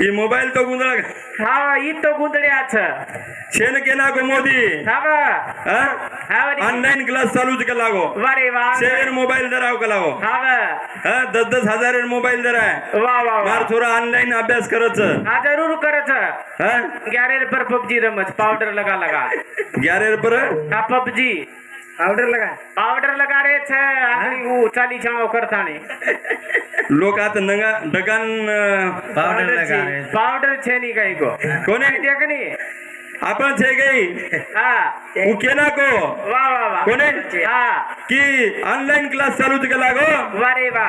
ही mobile तो गुंदळ हा इतो गुंदड्याच शेन केला गो मोदी हा हा ऑनलाईन क्लास चालूच का लागो वारे वा शेर मोबाईल दराव का लागो हा हा दस दस हजार मोबाईल दर आहे वा वा वा मार थोडा ऑनलाईन अभ्यास करच हा जरूर करच हा गॅरेज पर पबजी रमच पावडर लगा लगा ग्यारे पर हा पबजी पावडर लगा. पावडर लगा रे छे आखरी वो चाली छाव करता ने लोक आता नंगा डगान पावडर लगा. रे. पावडर छे नहीं गई को। कोने देख नहीं? आपण छे गई। हा। उ केना को? वा वा वा कोने? हा? की ऑनलाईन क्लास चालूच का? लागो वारे वा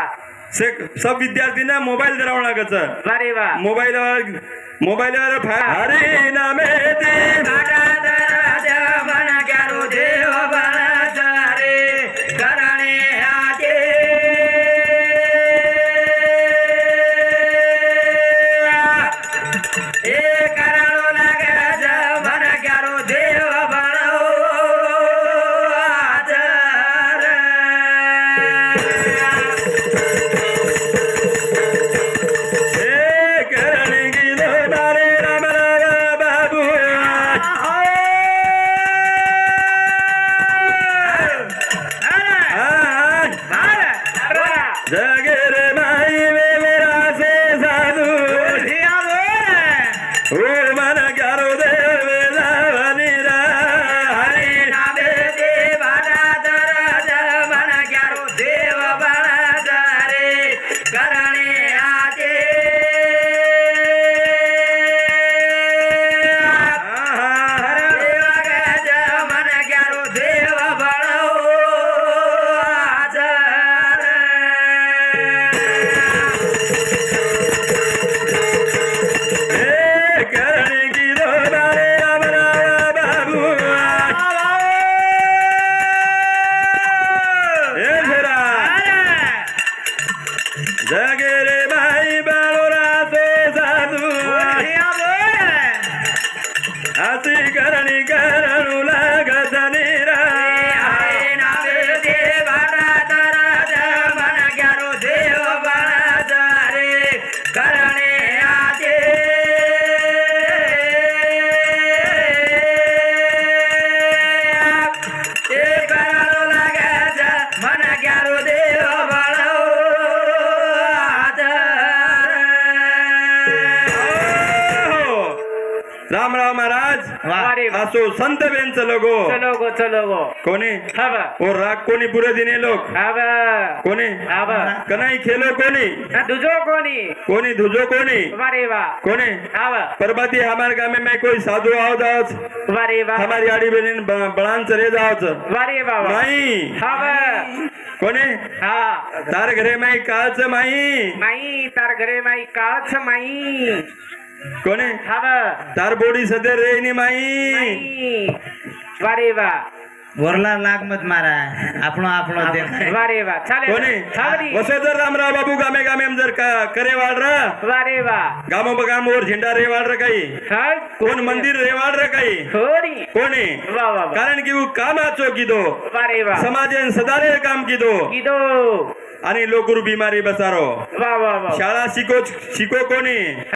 से सब विद्यार्थींना मोबाईल दरावं लागच वारे वा मोबाईलवर फा- हरे नामे ते जगे रे माई बाळोरा से साधू आसी करणी करणू लागत निरा राम राम महाराज असो संत बेंच लोगो. चलो गो चलो गो. कोणी? हवा ओ राग कोणी पुरे दिने कोणी? हवा कनाई खेलो कोणी? दुजो कोणी? कोणी धुजो कोणी? वारे वा. कोणी? हवा परबाती हमारे गामे में कोई साधु आओ जाओ वारे वा. हमारी आड़ी बहन बड़ान चले जाओ वारे वा कोणी? हा. तार घरे माई काच माई. माई तार घरे माई काच माई. कोणी तार बोडी सदे रेनी माई. वारे वा. वरला नाग मत मारा. आपण आपण वारे वा. चालेल. कोणी वसे जर रामराव बाबू गामे गामे जर करे वाडरा वारे वा. गामो गाम वर झेंडा रे वाडरा काही. कोण मंदिर रे वाडरा काही. कोणी कारण की काम आचो वारे वा. समाजन सदारे काम किदो. किदो. आणि लोकरू बिमारी बसारो. वा वा शाळा शिको शिको कोणी